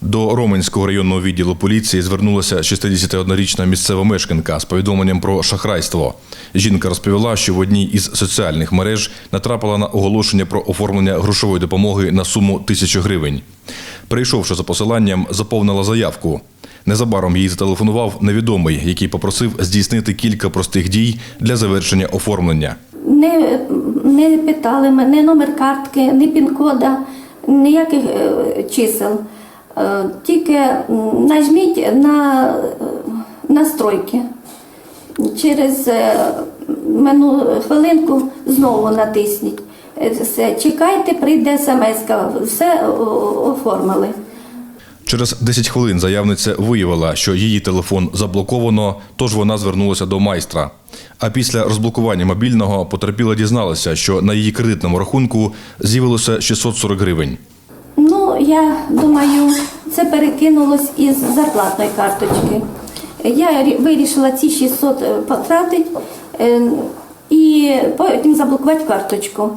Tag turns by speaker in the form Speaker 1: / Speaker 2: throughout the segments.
Speaker 1: До Роменського районного відділу поліції звернулася 61-річна місцева мешканка з повідомленням про шахрайство. Жінка розповіла, що в одній із соціальних мереж натрапила на оголошення про оформлення грошової допомоги на суму тисячу гривень. Прийшовши за посиланням, заповнила заявку. Незабаром їй зателефонував невідомий, який попросив здійснити кілька простих дій для завершення оформлення.
Speaker 2: Не, не питали мене номер картки, ні пін-кода, ніяких е, чисел. Е, Тільки нажміть на е, настройки. Через е, мену хвилинку знову натисніть. Все, чекайте, прийде смс, все оформили.
Speaker 1: Через 10 хвилин заявниця виявила, що її телефон заблоковано, тож вона звернулася до майстра. А після розблокування мобільного потерпіла дізналася, що на її кредитному рахунку з'явилося 640 гривень.
Speaker 2: Я думаю, це перекинулось із зарплатної карточки. Я вирішила ці 600 е, потратити е, і потім заблокувати карточку.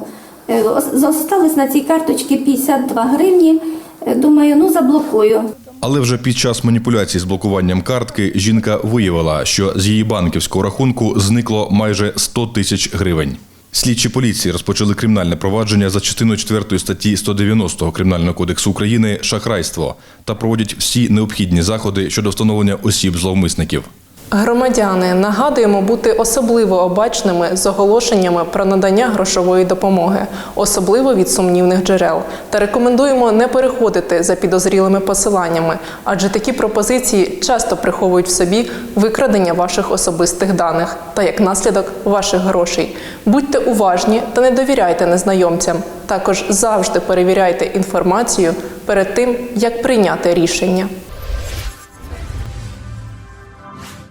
Speaker 2: Е, ос- Залишилось на цій карточці 52 гривні. Е, Думаю, ну заблокую.
Speaker 1: Але вже під час маніпуляцій з блокуванням картки жінка виявила, що з її банківського рахунку зникло майже 100 тисяч гривень. Слідчі поліції розпочали кримінальне провадження за частиною 4 статті 190 Кримінального кодексу України шахрайство та проводять всі необхідні заходи щодо встановлення осіб зловмисників.
Speaker 3: Громадяни нагадуємо бути особливо обачними з оголошеннями про надання грошової допомоги, особливо від сумнівних джерел, та рекомендуємо не переходити за підозрілими посиланнями, адже такі пропозиції часто приховують в собі викрадення ваших особистих даних та як наслідок ваших грошей. Будьте уважні та не довіряйте незнайомцям. Також завжди перевіряйте інформацію перед тим, як прийняти рішення.